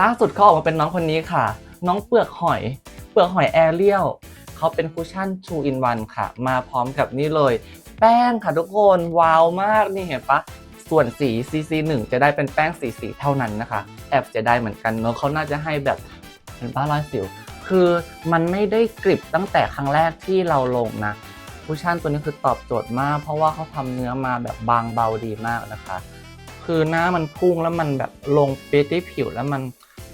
ล่าสุดเขาออกมาเป็นน้องคนนี้ค่ะ น้องเปลือกหอย เปลือกหอยแอเรียลเขาเป็นคุชชั่น2 in 1ค่ะ มาพร้อมกับนี่เลย แป้งค่ะทุกคนว้าวมากนี่เห็นปะส่วนสี CC 1จะได้เป็นแป้งสีสีเท่านั้นนะคะแอบจะได้เหมือนกันเนอะเขาน่าจะให้แบบเป็นป้ารอยสิว คือมันไม่ได้กริบตั้งแต่ครั้งแรกที่เราลงนะคุชชั่นตัวนี้คือตอบโจทย์มาก เพราะว่าเขาทำเนื้อมาแบบบางเบาดีมากนะคะ คือหน้ามันพุ่งแล้วมันแบบลงเป๊ะที่ผิวแล้วมัน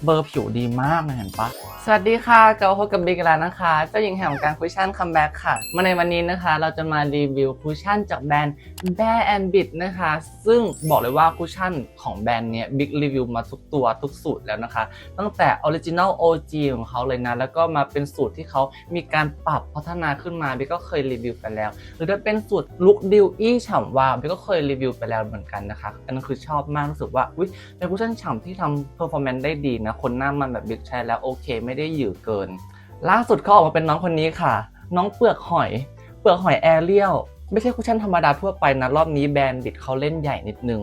เบอร์ผิวดีมากนะเห็นปะ สวัสดีค่ะกลับมาพบกับบิ๊กแล้วนะคะ เจ้าหญิงแห่งการคุชชั่นคัมแบ็กค่ะ มาในวันนี้นะคะ เราจะมารีวิวคุชชั่นจากแบรนด์ Bear and Bit นะคะ ซึ่งบอกเลยว่าคุชชั่นของแบรนด์เนี้ยบิ๊กรีวิวมาทุกตัวทุกสูตรแล้วนะคะ ตั้งแต่ Original OG ของเขาเลยนะ แล้วก็มาเป็นสูตรที่เขามีการปรับพัฒนาขึ้นมาบิ๊กก็เคยรีวิวไปแล้ว หรือถ้าเป็นสูตรลุคดิวอี้ฉ่ำวาวบิ๊กก็เคยรีวิวไปแล้วเหมือนกันนะคะอันนั้นคือชอบมากรู้สึกว่าอุ๊ยเป็นคุชชั่นฉ่ำที่ทำเพอร์ฟอร์แมนซ์ได้ดีนะคนหน้ามันแบบบิ๊กใช้แล้วโอเคไม่ได้หยือเกิน ล่าสุดเขาออกมาเป็นน้องคนนี้ค่ะ น้องเปลือกหอย เปลือกหอยแอเรียลไม่ใช่คุชชั่นธรรมดาทั่วไปนะรอบนี้แบรนด์ดิดเขาเล่นใหญ่นิดนึง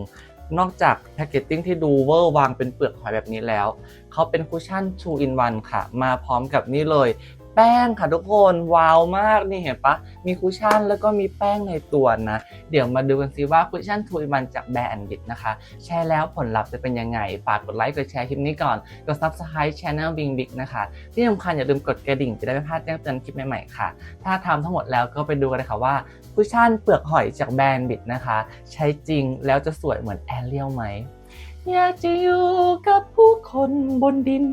นอกจากแพคเกจติ้งที่ดูเวอร์วางเป็นเปลือกหอยแบบนี้แล้ว เขาเป็นคุชชั่น 2 in 1 ค่ะ มาพร้อมกับนี่เลย แป้งค่ะทุกคนว้าวมากนี่เห็นปะมีคุชชั่นแล้วก็มีแป้งในตัวนะ เดี๋ยวมาดูกันซิว่าคุชชั่น2 in 1จากแบรนด์บิดนะคะแชร์แล้วผลลัพธ์จะเป็นยังไง ฝากกดไลค์กดแชร์คลิปนี้ก่อนกด subscribe channel Bing Big นะคะ ที่สำคัญอย่าลืมกดกระดิ่งจะได้ไม่พลาดแจ้งเตือนคลิปใหม่ๆค่ะ ถ้าทำทั้งหมดแล้วก็ไปดูกันเลยค่ะว่าคุชชั่นเปลือกหอยจากแบรนด์บิดนะคะ ใช้จริงแล้วจะสวยเหมือนแอเรียลไหมอยากจะอยู่กับผู้คนบนดิน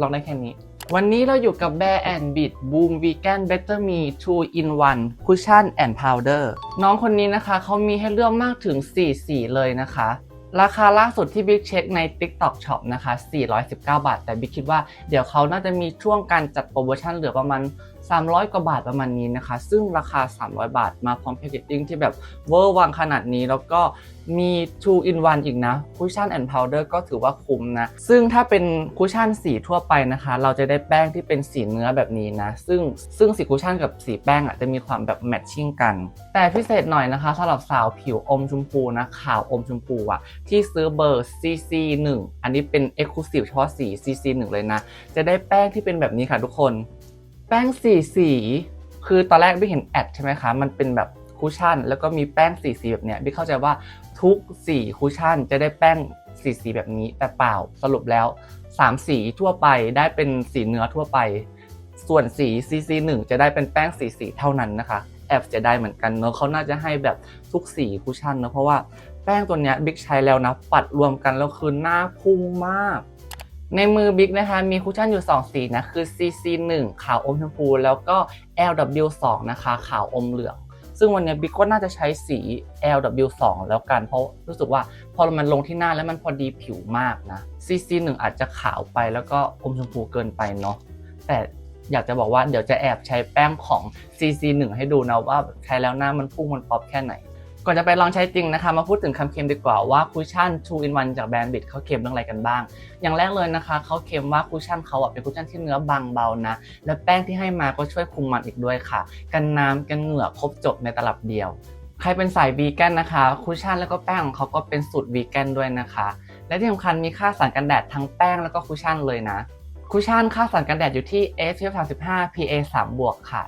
ลองได้แค่นี้ วันนี้เราอยู่กับ Bear and Bit Boom Vegan Better Me 2 in 1 Cushion and Powder น้องคนนี้นะคะเขามีให้เลือกมากถึง 4 สีเลยนะคะ ราคาล่าสุดที่บิ๊กเช็คใน TikTok Shop นะคะ 419 บาท แต่บิ๊กคิดว่าเดี๋ยวเขาน่าจะมีช่วงการจัดโปรโมชั่นเหลือประมาณ 300 กว่าบาทประมาณนี้นะคะ ซึ่งราคา 300 บาทมาพร้อมแพคเกจจิ้งที่แบบเวอร์วังขนาดนี้ แล้วก็มี2 in 1อีกนะคุชชั่นแอนด์พาวเดอร์ก็ถือว่าคุ้มนะ ซึ่งถ้าเป็นคุชชั่นสีทั่วไปนะคะ เราจะได้แป้งที่เป็นสีเนื้อแบบนี้นะ ซึ่งซึ่งสีคุชชั่นกับสีแป้งอะจะมีความแบบแมทชิ่งกัน แต่พิเศษหน่อยนะคะสำหรับสาวผิวอมชมพูนะขาวอมชมพูอะที่ซื้อเบอร์ CC 1 อันนี้เป็น Exclusive เฉพาะสี CC 1 เลยนะ จะได้แป้งที่เป็นแบบนี้ค่ะทุกคน แป้งสีสี คือตอนแรกบิ๊กเห็นแอดใช่ไหมคะ มันเป็นแบบคุชชั่น แล้วก็มีแป้งสีสีแบบเนี้ยบิ๊กเข้าใจว่าทุกสีคุชชั่นจะได้แป้งสีสีแบบนี้ แต่เปล่าสรุปแล้ว 3 สีทั่วไปได้เป็นสีเนื้อทั่วไป ส่วนสี CC 1 จะได้เป็นแป้งสีสีเท่านั้นนะคะแอบจะได้เหมือนกันเนอะเขาน่าจะให้แบบทุกสีคุชชั่นเนอะเพราะว่าแป้งตัวเนี้ยบิ๊กใช้แล้วนะปัดรวมกันแล้วคือหน้าพุ่งมาก ในมือบิ๊กนะคะมีคุชชั่นอยู่ 2 สีนะคือ CC 1 ขาวอมชมพู แล้วก็ LW 2 นะคะขาวอมเหลือง ซึ่งวันนี้บิ๊กก็น่าจะใช้สี LW 2 แล้วกันเพราะรู้สึกว่าพอมันลงที่หน้าแล้วมันพอดีผิวมากนะ CC 1 อาจจะขาวไปแล้วก็อมชมพูเกินไปเนาะแต่อยากจะบอกว่าเดี๋ยวจะแอบใช้แป้งของ CC 1 ให้ดูนะว่าใช้แล้วหน้ามันพุ่งมันป๊อปแค่ไหน ก่อนจะไปลองใช้จริงนะคะ มาพูดถึงคำเค็มดีกว่าว่าคุชชั่น 2 in 1 จากแบรนด์บิดเขาเค็มเรื่องอะไรกันบ้าง อย่างแรกเลยนะคะเขาเค็มว่าคุชชั่นเขาอะเป็นคุชชั่นที่เนื้อบางเบานะ และแป้งที่ให้มาก็ช่วยคุมมันอีกด้วยค่ะ กันน้ำกันเหงื่อครบจบในตลับเดียว ใครเป็นสายวีแกนนะคะคุชชั่นแล้วก็แป้งของเขาก็เป็นสูตรวีแกนด้วยนะคะ และที่สำคัญมีค่าสารกันแดดทั้งแป้งแล้วก็คุชชั่นเลยนะคุชชั่นค่าสารกันแดดอยู่ที่ SPF 35 PA 3บวกค่ะ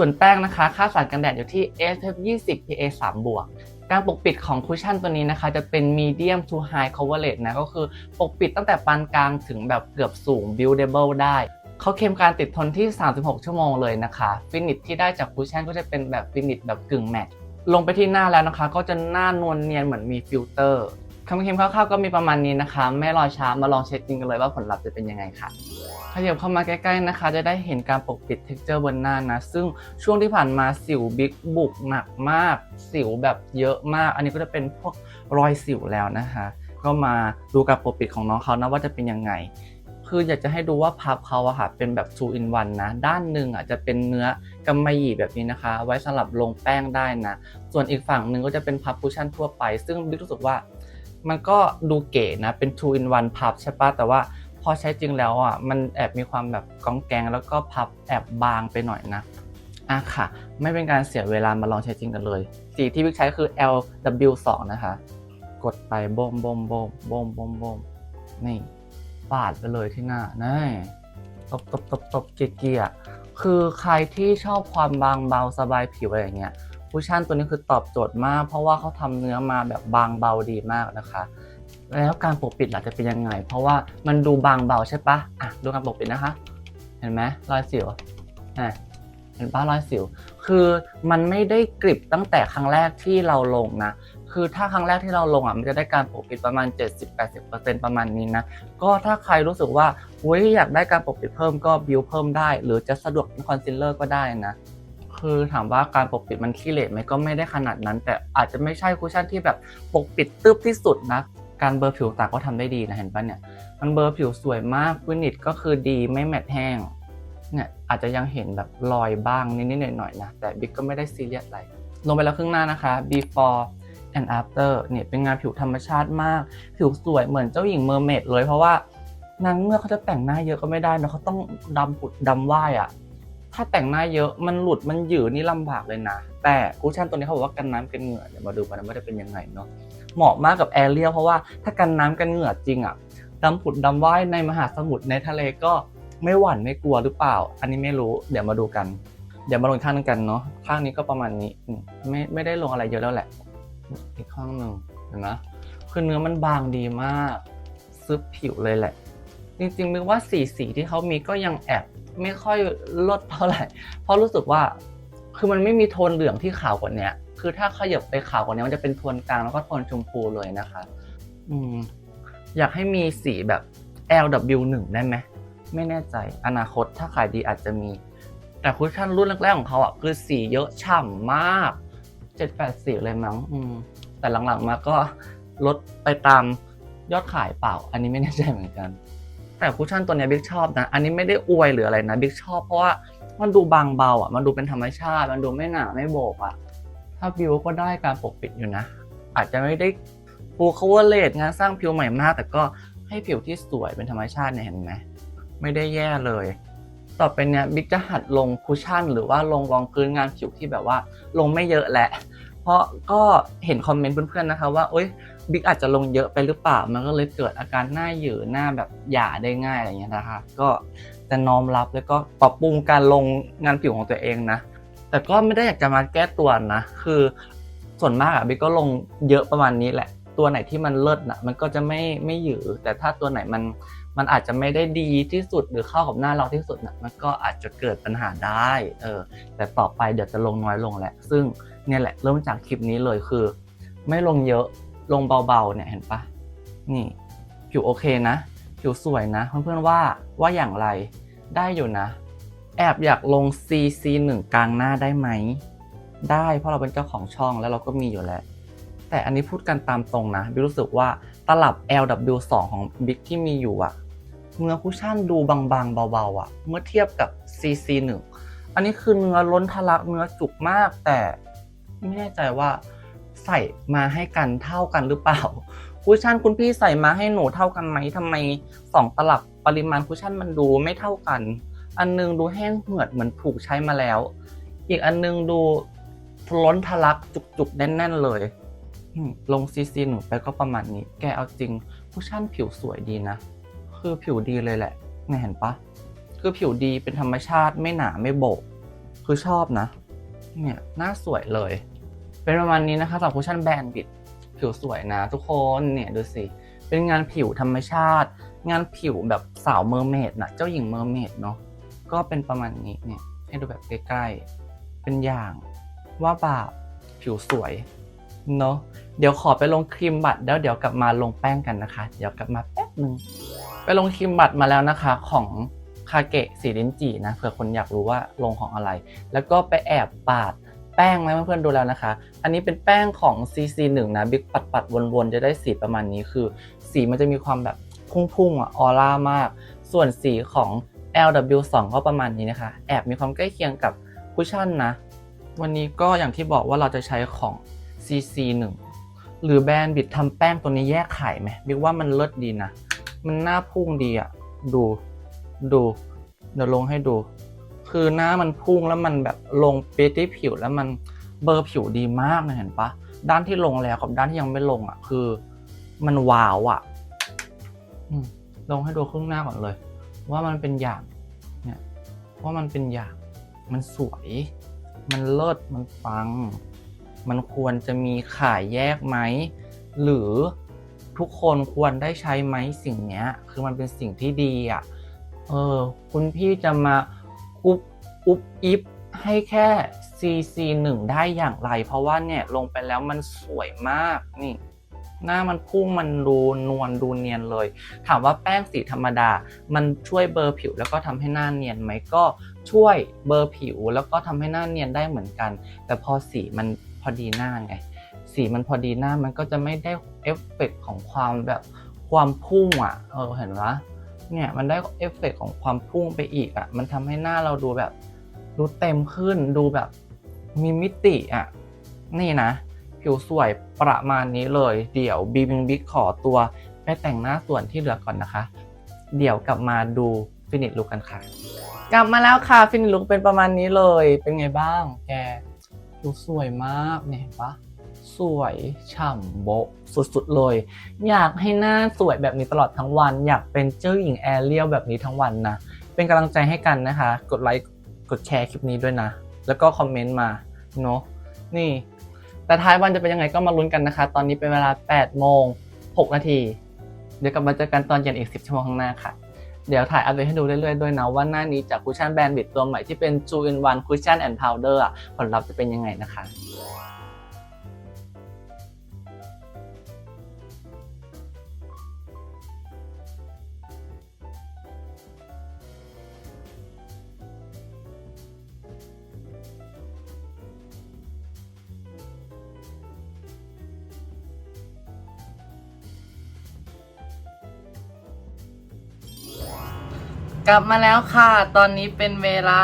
ส่วนแป้งนะคะ ค่าสารกันแดดอยู่ที่ SPF 20 PA 3บวกการปกปิดของคุชชั่นตัวนี้นะคะจะเป็น medium to high coverage นะก็คือปกปิดตั้งแต่ปานกลางถึงแบบเกือบสูง buildable ได้ เขาเค็มการติดทนที่ 36 ชั่วโมงเลยนะคะฟินิชที่ได้จากคุชชั่นก็จะเป็นแบบฟินิชแบบกึ่งแมทลงไปที่หน้าแล้วนะคะ ก็จะหน้านวลเนียนเหมือนมีฟิลเตอร์ คำเค็มคร่าวๆก็มีประมาณนี้นะคะ ไม่รอช้ามาลองเช็คจริงกันเลยว่าผลลัพธ์จะเป็นยังไงค่ะขยับเข้ามาใกล้ๆนะคะ จะได้เห็นการปกปิด texture บนหน้านะ ซึ่งช่วงที่ผ่านมาสิวบิ๊กบุกหนักมาก สิวแบบเยอะมาก อันนี้ก็จะเป็นพวกรอยสิวแล้วนะคะ ก็มาดูการปกปิดของน้องเขานะว่าจะเป็นยังไง คืออยากจะให้ดูว่าพับเขาอะค่ะเป็นแบบ2 in 1นะ ด้านหนึ่งอะจะเป็นเนื้อกำมะหยี่แบบนี้นะคะ ไว้สำหรับลงแป้งได้นะ ส่วนอีกฝั่งหนึ่งก็จะเป็นพับคุชชั่นทั่วไป ซึ่งบิ๊กรู้สึกว่า มันก็ดูเก๋นะ เป็น2 in 1พับใช่ปะแต่ว่าพอใช้จริงแล้วอะมันแอบมีความแบบกองแกงแล้วก็พับแอบบางไปหน่อยนะอะค่ะ ไม่เป็นการเสียเวลามาลองใช้จริงกันเลย สีที่บิ๊กใช้คือ LW2 นะคะ กดไปโบมโบมโบมโบมโบมโบมนี่ปาดไปเลยที่หน้านี่ตบตบตบตบเกลี่ยคือใครที่ชอบความบางเบาสบายผิวอะไรอย่างเงี้ย คุชชั่นตัวนี้คือตอบโจทย์มาก เพราะว่าเขาทำเนื้อมาแบบบางเบาดีมากนะคะ แล้วการปกปิดล่ะจะเป็นยังไง เพราะว่ามันดูบางเบาใช่ปะอะดูการปกปิดนะคะ เห็นไหมรอยสิวอะเห็นปะรอยสิว คือมันไม่ได้กริบตั้งแต่ครั้งแรกที่เราลงนะ คือถ้าครั้งแรกที่เราลงอะ มันจะได้การปกปิดประมาณ 70-80%ประมาณนี้นะ ก็ถ้าใครรู้สึกว่าอุ้ยอยากได้การปกปิดเพิ่มก็บิวเพิ่มได้ หรือจะสะดวกเป็นคอนซีลเลอร์ก็ได้นะ คือถามว่าการปกปิดมันขี้เหร่ไหมก็ไม่ได้ขนาดนั้น แต่อาจจะไม่ใช่คุชชั่นที่แบบปกปิดตึบที่สุดนะการเบลอผิวตาก็ทำได้ดีนะเห็นปะเนี่ยมันเบลอผิวสวยมากฟินิชก็คือดีไม่แมตต์แห้งเนี่ยอาจจะยังเห็นแบบรอยบ้างนิดๆหน่อยๆนะแต่บิ๊กก็ไม่ได้ซีเรียสอะไรลงไปแล้วครึ่งหน้านะคะ before and after เนี่ยเป็นงานผิวธรรมชาติมาก ผิวสวยเหมือนเจ้าหญิงเมอร์เมดเลยเพราะว่านางเมื่อกเขาจะแต่งหน้าเยอะก็ไม่ได้นะเขาต้องดำผุดดำว่ายอะ่ะ ถ้าแต่งหน้าเยอะมันหลุดมันหยืดนี่ลำบากเลยนะ แต่คูชั่นตัวนี้เขาบอกว่ากันน้ำกันเหงื่อเดี๋ยวมาดูกันว่าจะเป็นยังไงเนาะเหมาะมากกับแอเรียลเพราะว่าถ้ากันน้ำกันเหงื่อจริงอะ่ะดำผุดดำว่ายในมหาสมุทรในทะเลก็ไม่หวั่นไม่กลัวหรือเปล่า อันนี้ไม่รู้เดี๋ยวมาดูกัน เดี๋ยวมาลงข้างนึงกันเนาะข้างนี้ก็ประมาณนี้ไม่ไม่ได้ลงอะไรเยอะแล้วแหละ อีกข้างหนึ่งเห็นไหมคือเนื้อมันบางดีมากซึบผิวเลยแหละ จริงๆนึกว่าสีสีที่เขามีก็ยังแอบ ไม่ค่อยลดเท่าไหร่ เพราะรู้สึกว่าคือมันไม่มีโทนเหลืองที่ขาวกว่าเนี้ยคือถ้าขยับไปขาวกว่านี้มันจะเป็นโทนกลางแล้วก็โทนชมพูเลยนะคะ อืม อยากให้มีสีแบบ LW1 ได้ไหมไม่แน่ใจอนาคตถ้าขายดีอาจจะมี แต่คุชชั่นรุ่นแรกๆของเขาอะคือสีเยอะฉ่ำมากเจ็ดแปดสีเลยมั้งอืม แต่หลังๆมาก็ลดไปตามยอดขายเปล่า อันนี้ไม่แน่ใจเหมือนกัน แต่คุชชั่นตัวเนี้ยบิ๊กชอบนะ อันนี้ไม่ได้อวยหรืออะไรนะบิ๊กชอบเพราะว่ามันดูบางเบาอะ มันดูเป็นธรรมชาติ มันดูไม่หนาไม่โบกอะ ถ้าบิวก็ได้การปกปิดอยู่นะ อาจจะไม่ได้ฟูคเวอร์เลดงานสร้างผิวใหม่มาก แต่ก็ให้ผิวที่สวยเป็นธรรมชาติเนี่ยเห็นไหมไม่ได้แย่เลย ต่อไปเนี่ยบิ๊กจะหัดลงคุชชั่น หรือว่าลงรองพื้นงานผิวที่แบบว่า ลงไม่เยอะแหละ เพราะก็เห็นคอมเมนต์เพื่อนๆนะคะว่าโอ๊ย บิ๊กอาจจะลงเยอะไปหรือเปล่า มันก็เลยเกิดอาการหน้าหยืดหน้าแบบหย่าได้ง่ายอะไรอย่างเงี้ยนะคะ ก็จะน้อมรับแล้วก็ปรับปรุงการลงงานผิวของตัวเองนะ แต่ก็ไม่ได้อยากจะมาแก้ตัวนะ คือส่วนมากอะบิ๊กก็ลงเยอะประมาณนี้แหละ ตัวไหนที่มันเลิศนะมันก็จะไม่ไม่หยือแต่ถ้าตัวไหนมันมันอาจจะไม่ได้ดีที่สุดหรือเข้ากับหน้าเราที่สุดนะมันก็อาจจะเกิดปัญหาได้ เออ แต่ต่อไปเดี๋ยวจะลงน้อยลงแหละ ซึ่งเนี่ยแหละเริ่มจากคลิปนี้เลยคือ ไม่ลงเยอะ ลงเบาๆเนี่ยเห็นปะนี่ผิวโอเคนะผิวสวยนะ เพื่อนๆว่าว่าอย่างไรได้อยู่นะ แอบอยากลง CC1 กลางหน้าได้ไหม ได้เพราะเราเป็นเจ้าของช่องแล้วเราก็มีอยู่แล้ว แต่อันนี้พูดกันตามตรงนะบิ๊กรู้สึกว่าตลับ LW2 ของบิ๊กที่มีอยู่อะเนื้อคุชชั่นดูบางๆเบาๆอะเมื่อเทียบกับ CC1 อันนี้คือเนื้อล้นทะลักเนื้อจุกมาก แต่ไม่แน่ใจว่า ใส่มาให้กันเท่ากันหรือเปล่า คุชชั่นคุณพี่ใส่มาให้หนูเท่ากันไหมทำไมสองตลับปริมาณคุชชั่นมันดูไม่เท่ากัน อันนึงดูแห้งเหือดเหมือนถูกใช้มาแล้ว อีกอันนึงดูล้นทะลักจุกๆแน่นๆเลยลงซีซีหนูไปก็ประมาณนี้ แกเอาจริงคุชชั่นผิวสวยดีนะ คือผิวดีเลยแหละเนี่ยเห็นปะคือผิวดีเป็นธรรมชาติไม่หนาไม่โบก คือชอบนะ เนี่ยหน้าสวยเลย เป็นประมาณนี้นะคะสำหรับคุชชั่นแบรนด์บิดผิวสวยนะทุกคนเนี่ยดูสิเป็นงานผิวธรรมชาติ งานผิวแบบสาวเมอร์เมดนะเจ้าหญิงเมอร์เมดเนาะก็เป็นประมาณนี้เนี่ยให้ดูแบบใกล้ๆเป็นอย่างว่าแบบผิวสวยเนาะเดี๋ยวขอไปลงครีมบัตรแล้วเดี๋ยวกลับมาลงแป้งกันนะคะ เดี๋ยวกลับมาแป๊บนึงไปลงครีมบัตรมาแล้วนะคะของคาเกะสีลิ้นจี่นะเผื่อคนอยากรู้ว่าลงของอะไร แล้วก็ไปแอบปาด แป้งไว้เพื่อนๆดูแล้วนะคะ อันนี้เป็นแป้งของ CC1 นะบิ๊กปัดปัดๆวนๆ จะได้สีประมาณนี้คือ สีมันจะมีความแบบพุ่งๆอะออร่ามาก ส่วนสีของ LW2 ก็ประมาณนี้นะคะ แอบมีความใกล้เคียงกับคุชชั่นนะ วันนี้ก็อย่างที่บอกว่าเราจะใช้ของ CC1 หรือแบรนด์บิดทำแป้งตัวนี้แยกขายไหมบิ๊กว่ามันเลิศดีนะ มันหน้าพุ่งดีอะดูดูเดี๋ยวลงให้ดู คือหน้ามันพุ่งแล้วมันแบบลงเป๊ะที่ผิวแล้วมันเบลอร์ผิวดีมากนะเห็นปะด้านที่ลงแล้วกับด้านที่ยังไม่ลงอะ คือ มันวาวอะอืมลงให้ดูครึ่งหน้าก่อนเลย ว่ามันเป็นอย่างเนี่ยว่ามันเป็นอย่างมันสวย มันเลิศมันฟัง มันควรจะมีขายแยกไหม หรือทุกคนควรได้ใช้ไหมสิ่งเนี้ย คือมันเป็นสิ่งที่ดีอะเออ คุณพี่จะมา อุบอุบอิบให้แค่ CC 1ได้อย่างไร เพราะว่าเนี่ยลงไปแล้วมันสวยมากนี่ หน้ามันพุ่งมันดูนวลดูเนียนเลย ถามว่าแป้งสีธรรมดา มันช่วยเบลอร์ผิวแล้วก็ทำให้หน้าเนียนไหมก็ช่วยเบลอร์ผิวแล้วก็ทำให้หน้าเนียนได้เหมือนกัน แต่พอสีมันพอดีหน้าไงสีมันพอดีหน้ามันก็จะไม่ได้เอฟเฟกต์ของความแบบความพุ่งอะเออเห็นปะ เนี่ยมันได้เอฟเฟกต์ของความพุ่งไปอีกอะ มันทำให้หน้าเราดูแบบดูเต็มขึ้นดูแบบมีมิติอะ นี่นะ ผิวสวยประมาณนี้เลย เดี๋ยวบีบิงบิ๊กขอตัวไปแต่งหน้าส่วนที่เหลือก่อนนะคะ เดี๋ยวกลับมาดูฟินิชลุกกันค่ะ กลับมาแล้วค่ะฟินิชลุกเป็นประมาณนี้เลย เป็นไงบ้าง แกผิวสวยมากเนี่ยเห็นปะ สวยฉ่ำโบะสุดๆเลย อยากให้หน้าสวยแบบนี้ตลอดทั้งวัน อยากเป็นเจ้าหญิงแอเรียลแบบนี้ทั้งวันนะ เป็นกำลังใจให้กันนะคะ กดไลค์กดแชร์คลิปนี้ด้วยนะ แล้วก็คอมเมนต์มาเนาะนี่ แต่ท้ายวันจะเป็นยังไงก็มาลุ้นกันนะคะ ตอนนี้เป็นเวลา 8 โมง 6 นาที เดี๋ยวกลับมาเจอกันตอนเย็นอีก 10 ชั่วโมงข้างหน้าค่ะ เดี๋ยวถ่ายอัปเดตให้ดูเรื่อยๆด้วยนะ ว่าหน้านี้จากคุชชั่นแบรนด์บิดตัวใหม่ที่เป็น 2 in 1 Cushion and Powder อะผลลัพธ์จะเป็นยังไงนะคะ กลับมาแล้วค่ะ ตอนนี้เป็นเวลา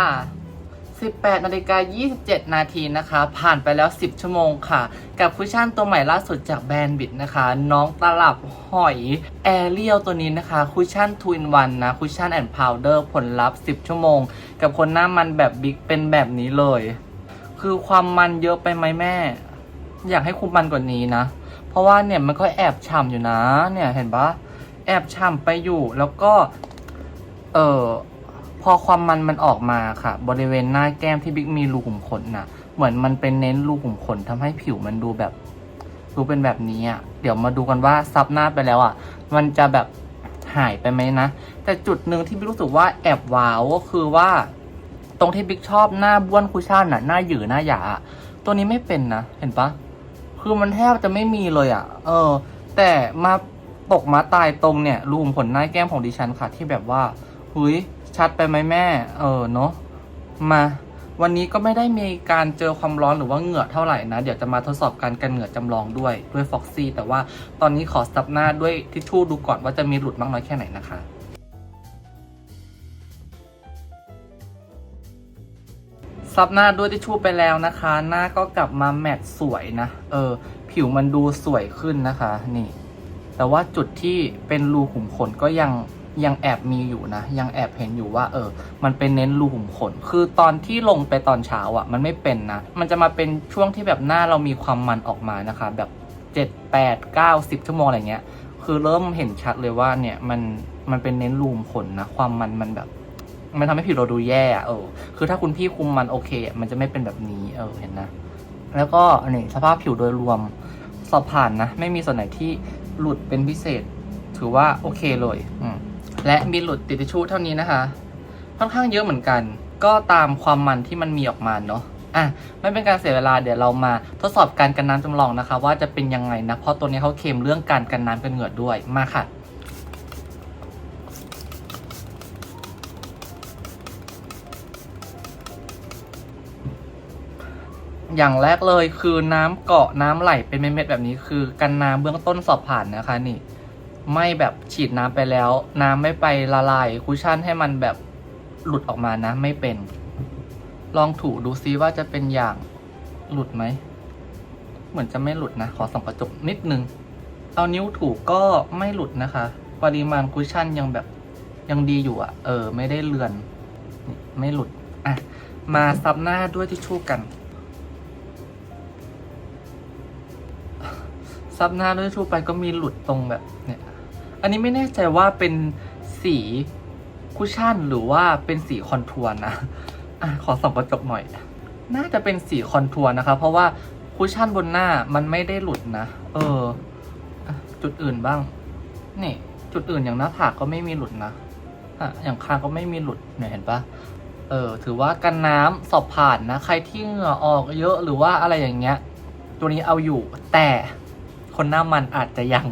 18นาฬิกา27 นาทีนะคะ ผ่านไปแล้ว 10 ชั่วโมงค่ะ กับคุชชั่นตัวใหม่ล่าสุดจากแบรนด์บิดนะคะ น้องตลับหอยแอเรียลตัวนี้นะคะ คุชชั่นทูอินวันนะ คุชชั่นแอนด์พาวเดอร์ผลลัพธ์ 10 ชั่วโมง กับคนหน้ามันแบบบิ๊กเป็นแบบนี้เลย คือความมันเยอะไปไหมแม่ อยากให้คุมมันกว่านี้นะ เพราะว่าเนี่ยมันก็แอบฉ่ำอยู่นะ เนี่ยเห็นปะแอบฉ่ำไปอยู่แล้วก็ เออพอความมันมันออกมาค่ะ บริเวณหน้าแก้มที่บิ๊กมีรูขุมขนน่ะ เหมือนมันเป็นเน้นรูขุมขนทำให้ผิวมันดูแบบ ดูเป็นแบบนี้อะ เดี๋ยวมาดูกันว่าซับหน้าไปแล้วอะ มันจะแบบหายไปไหมนะ แต่จุดหนึ่งที่บิ๊กรู้สึกว่าแอบว้าวก็คือว่า ตรงที่บิ๊กชอบหน้าบ้วนคุชชั่นน่ะ หน้าหยือหน้าหยา ตัวนี้ไม่เป็นนะ เห็นปะคือมันแทบจะไม่มีเลยอะ เออ แต่มาตกมาตายตรงเนี่ยรูขุมขนหน้าแก้มของดิฉันค่ะ ที่แบบว่า หุยชัดไปไหมแม่ เออเนาะมาวันนี้ก็ไม่ได้มีการเจอความร้อนหรือว่าเหงื่อเท่าไหร่นะ เดี๋ยวจะมาทดสอบการกันเหงื่อจำลองด้วยด้วยฟ็อกซี่แต่ว่าตอนนี้ขอซับหน้าด้วยทิชชู่ดูก่อนว่าจะมีหลุดมากน้อยแค่ไหนนะคะซับหน้าด้วยทิชชู่ไปแล้วนะคะ หน้าก็กลับมาแมตต์สวยนะ เออ ผิวมันดูสวยขึ้นนะคะ นี่ แต่ว่าจุดที่เป็นรูขุมขนก็ยัง ยังแอบมีอยู่นะ ยังแอบเห็นอยู่ว่า เออ มันเป็นเน้นรูขุมขน คือตอนที่ลงไปตอนเช้าอะ่ะ มันไม่เป็นนะ มันจะมาเป็นช่วงที่แบบหน้าเรามีความมันออกมานะคะ แบบเจ็ดแปดเก้าสิบชั่วโมงอะไรเงี้ย คือเริ่มเห็นชัดเลยว่าเนี่ยมันมันเป็นเน้นรูขุมขนนะ ความมันมันแบบมันทำให้ผิวเราดูแย่อะเออ คือถ้าคุณพี่คุมมันโอเค มันจะไม่เป็นแบบนี้ เออ เห็นนะ แล้วก็อันนี้สภาพผิวโดยรวม สอบผ่านนะ ไม่มีส่วนไหนที่หลุดเป็นพิเศษ ถือว่าโอเคเลย อืม และมีหลุดติดทิชชู่เท่านี้นะคะ ค่อนข้างเยอะเหมือนกัน ก็ตามความมันที่มันมีออกมาเนาะอะไม่เป็นการเสียเวลาเดี๋ยวเรามาทดสอบการกันน้ำจำลองนะคะ ว่าจะเป็นยังไงนะ เพราะตัวนี้เขาเคลมเรื่องการกันน้ำกันเหงื่อด้วยมาค่ะอย่างแรกเลยคือน้ำเกาะน้ำไหลเป็นเม็ดๆแบบนี้คือกันน้ำเบื้องต้นสอบผ่านนะคะนี่ ไม่แบบฉีดน้ำไปแล้ว น้ำไม่ไปละลายคุชชั่นให้มันแบบหลุดออกมานะไม่เป็น ลองถูดูซิว่าจะเป็นอย่างหลุดไหม เหมือนจะไม่หลุดนะ ขอส่องกระจกนิดนึง เอานิ้วถูก็ไม่หลุดนะคะ ปริมาณคุชชั่นยังแบบยังดีอยู่อะเออ ไม่ได้เลือน ไม่หลุด อะ มาซับหน้าด้วยทิชชู่กัน ซับหน้าด้วยทิชชู่ไปก็มีหลุดตรงแบบเนี่ย อันนี้ไม่แน่ใจว่าเป็นสีคุชชั่นหรือว่าเป็นสีคอนทัวร์นะอะขอส่องกระจกหน่อย น่าจะเป็นสีคอนทัวร์นะคะ เพราะว่าคุชชั่นบนหน้ามันไม่ได้หลุดนะ เออ จุดอื่นบ้าง นี่ จุดอื่นอย่างหน้าผากก็ไม่มีหลุดนะอะอย่างคางก็ไม่มีหลุดเนี่ยเห็นปะเออ ถือว่ากันน้ำสอบผ่านนะ ใครที่เหงื่อออกเยอะหรือว่าอะไรอย่างเงี้ย ตัวนี้เอาอยู่แต่คนหน้ามันอาจจะยัง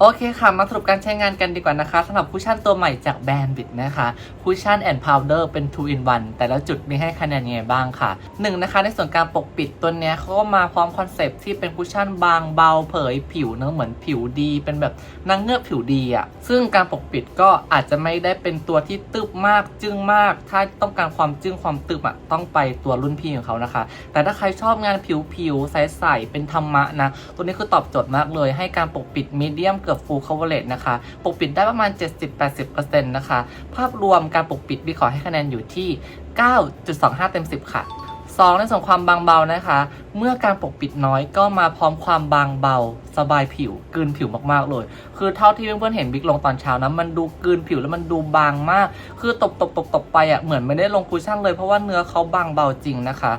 โอเคค่ะ มาสรุปการใช้งานกันดีกว่านะคะสำหรับคุชชั่นตัวใหม่จากแบรนด์บิดนะคะคุชชั่นแอนด์พาวเดอร์เป็น 2 in 1 แต่ละจุดมีให้คะแนนยังไงบ้างค่ะหนึ่งนะคะ ในส่วนการปกปิดตัวเนี้ยเขาก็มาพร้อมคอนเซปต์ที่เป็นคุชชั่นบางเบาเผยผิวเนื้อเหมือนผิวดี เป็นแบบนางเงือกผิวดีอะ่ะ ซึ่งการปกปิดก็อาจจะไม่ได้เป็นตัวที่ตึบมากจึ้งมาก ถ้าต้องการความจึ้งความตึบอะ่ะต้องไปตัวรุ่นพี่ของเขานะคะ แต่ถ้าใครชอบงานผิวๆใสๆเป็นธรรมะนะตัวนี้คือตอบโจทย์มากเลย ให้การปกปิดมีเดียมเกือบ full coverage นะคะ ปกปิดได้ประมาณ 70-80%นะคะ ภาพรวมการปกปิดบีขอให้คะแนนอยู่ที่ 9.25 เต็ม 10 ค่ะ 2 ในส่วนความบางเบานะคะ เมื่อการปกปิดน้อยก็มาพร้อมความบางเบา สบายผิวกลืนผิวมากๆเลย คือเท่าที่เพื่อนๆเห็นบิ๊กลงตอนเช้านะมันดูกลืนผิวแล้วมันดูบางมาก คือตบตบตบตบไปอะเหมือนไม่ได้ลงคุชชั่นเลยเพราะว่าเนื้อเขาบางเบาจริงนะคะ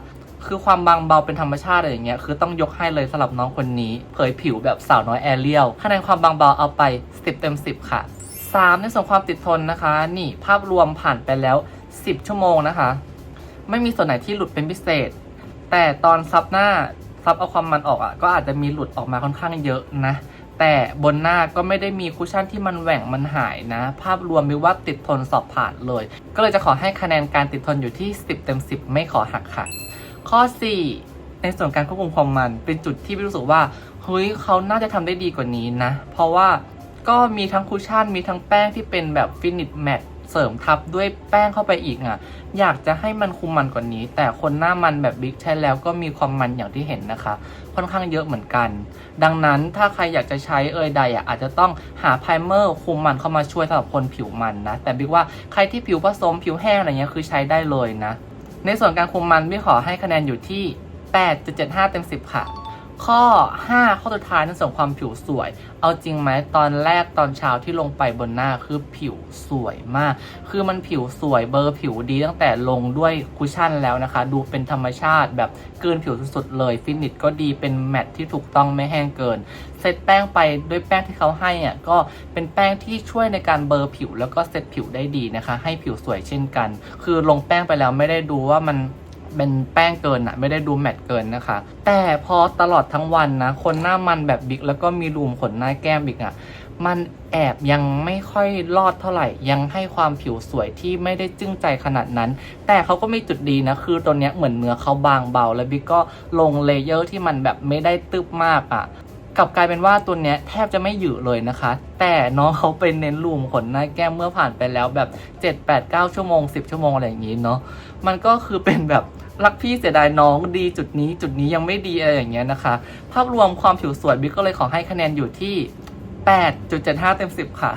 คือความบางเบาเป็นธรรมชาติอะไรอย่างเงี้ยคือต้องยกให้เลยสำหรับน้องคนนี้ เผยผิวแบบสาวน้อยแอเรียลคะแนนความบางเบาเอาไป 10 เต็ม 10 ค่ะ 3 ในส่วนความติดทนนะคะ นี่ภาพรวมผ่านไปแล้ว 10 ชั่วโมงนะคะ ไม่มีส่วนไหนที่หลุดเป็นพิเศษ แต่ตอนซับหน้าซับเอาความมันออกอะก็อาจจะมีหลุดออกมาค่อนข้างเยอะนะแต่บนหน้าก็ไม่ได้มีคุชชั่นที่มันแหว่งมันหายนะ ภาพรวมมีว่าติดทนสอบผ่านเลย ก็เลยจะขอให้คะแนนการติดทนอยู่ที่ 10 เต็ม 10 ไม่ขอหักค่ะ ข้อ 4 ในส่วนการควบคุมความมันเป็นจุดที่พี่รู้สึกว่าเฮ้ยเขาน่าจะทำได้ดีกว่านี้นะ เพราะว่าก็มีทั้งคุชชั่นมีทั้งแป้งที่เป็นแบบฟินิชแมตเสริมทับด้วยแป้งเข้าไปอีกอะ อยากจะให้มันคุมมันกว่านี้ แต่คนหน้ามันแบบบิ๊กใช้แล้วก็มีความมันอย่างที่เห็นนะคะ ค่อนข้างเยอะเหมือนกัน ดังนั้นถ้าใครอยากจะใช้เอยใดอะอาจจะต้องหาไพรเมอร์คุมมันเข้ามาช่วยสำหรับคนผิวมันนะ แต่บิ๊กว่าใครที่ผิวผสมผิวแห้งอะไรเงี้ยคือใช้ได้เลยนะ ในส่วนการคุมมันพี่ขอให้คะแนนอยู่ที่ 8.75 เต็ม 10 ค่ะ ข้อ 5 ข้อสุดท้ายในส่วนความผิวสวย เอาจริงไหมตอนแรกตอนเช้าที่ลงไปบนหน้าคือผิวสวยมาก คือมันผิวสวยเบอร์ผิวดีตั้งแต่ลงด้วยคุชชั่นแล้วนะคะ ดูเป็นธรรมชาติแบบเกินผิวสุดๆเลยฟินิชก็ดีเป็นแมตที่ถูกต้องไม่แห้งเกิน เซตแป้งไปด้วยแป้งที่เขาให้อะก็เป็นแป้งที่ช่วยในการเบอร์ผิวแล้วก็เซตผิวได้ดีนะคะ ให้ผิวสวยเช่นกัน คือลงแป้งไปแล้วไม่ได้ดูว่ามัน เป็นแป้งเกินอะไม่ได้ดูแมตเกินนะคะ แต่พอตลอดทั้งวันนะคนหน้ามันแบบบิ๊กแล้วก็มีรูมขนหน้าแก้มบิ๊กอะมันแอบยังไม่ค่อยรอดเท่าไหร่ ยังให้ความผิวสวยที่ไม่ได้จึ้งใจขนาดนั้น แต่เขาก็มีจุดดีนะ คือตัวเนี้ยเหมือนเนื้อเขาบางเบา แล้วบิ๊กก็ลงเลเยอร์ที่มันแบบไม่ได้ตึบมากอะ่ะกลับกลายเป็นว่าตัวเนี้ยแทบจะไม่หยืดเลยนะคะ แต่น้องเขาเป็นเน้นรูมขนหน้าแก้มเมื่อผ่านไปแล้วแบบ 7 8 9 ชั่วโมง 10 ชั่วโมงอะไรอย่างนี้เนาะมันก็คือเป็นแบบ รักพี่เสียดายน้องดีจุดนี้ จุดนี้ยังไม่ดีอะไรอย่างเงี้ยนะคะ ภาพรวมความผิวสวยบิ๊กก็เลยขอให้คะแนนอยู่ที่ 8.75 เต็ม 10 ค่ะ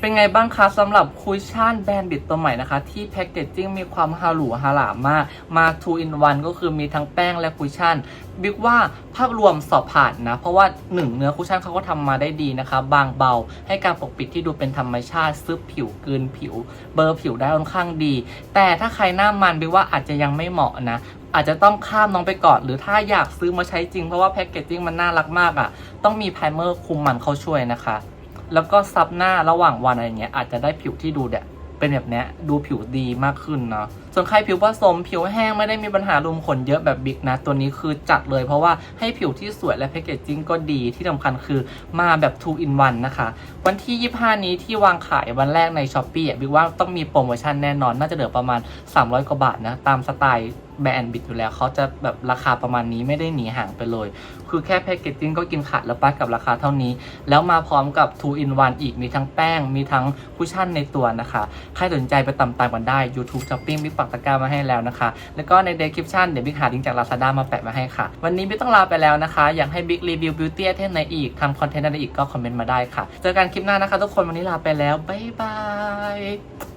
เป็นไงบ้างคะสำหรับคุชชั่นแบรนด์บิดตัวใหม่นะคะ ที่แพ็กเกจจิ้งมีความฮาหรูฮาหลามาก มา 2 in 1 ก็คือมีทั้งแป้งและคุชชั่น บิ๊กว่าภาพรวมสอบผ่านนะ เพราะว่า 1 เนื้อคุชชั่นเขาก็ทำมาได้ดีนะคะ บางเบา ให้การปกปิดที่ดูเป็นธรรมชาติซึบผิวกลืนผิว เบลอร์ผิวได้ค่อนข้างดี แต่ถ้าใครหน้ามันบิ๊กว่าอาจจะยังไม่เหมาะนะอาจจะต้องข้ามน้องไปก่อน หรือถ้าอยากซื้อมาใช้จริงเพราะว่าแพ็กเกจจิ้งมันน่ารักมากอะ่ะต้องมีไพรเมอร์คุมมันเข้าช่วยนะคะ แล้วก็ซับหน้าระหว่างวันอะไรเงี้ยอาจจะได้ผิวที่ดูแบบเป็นแบบเนี้ยดูผิวดีมากขึ้นเนาะส่วนใครผิวผสมผิวแห้งไม่ได้มีปัญหารุมขนเยอะแบบบิ๊กนะ ตัวนี้คือจัดเลยเพราะว่าให้ผิวที่สวยและแพคเกจจิ้งก็ดีที่สำคัญคือมาแบบ 2 in 1 นะคะ วันที่ 25 นี้ที่วางขายวันแรกใน s h อ p e e อะบิ๊กว่าต้องมีโปรโมชั่นแน่นอน น่าจะเหลือประมาณ 300 กว่าบาทนะ ตามสไตล์ แบรนด์บิดอยู่แล้วเขาจะแบบราคาประมาณนี้ไม่ได้หนีห่างไปเลย คือแค่แพคเกจจิ้งก็กินขาดแล้วป้ากับราคาเท่านี้ แล้วมาพร้อมกับ 2 in 1 อีกมีทั้งแป้ง มีทั้งคุชชั่นในตัวนะคะ ใครสนใจไปตามตามกันได้ YouTube Shopping บิ๊กปักตะกร้ามาให้แล้วนะคะ แล้วก็ใน description เดี๋ยวบิ๊กหาลิงก์จาก Lazada มาแปะมาให้ค่ะ วันนี้บิ๊กต้องลาไปแล้วนะคะ อยากให้บิ๊กรีวิว beauty item ไหนอีกทำคอนเทนต์อะไรอีกก็คอมเมนต์มาได้ค่ะ เจอกันคลิปหน้านะคะ ทุกคนวันนี้ลาไปแล้วบ๊ายบาย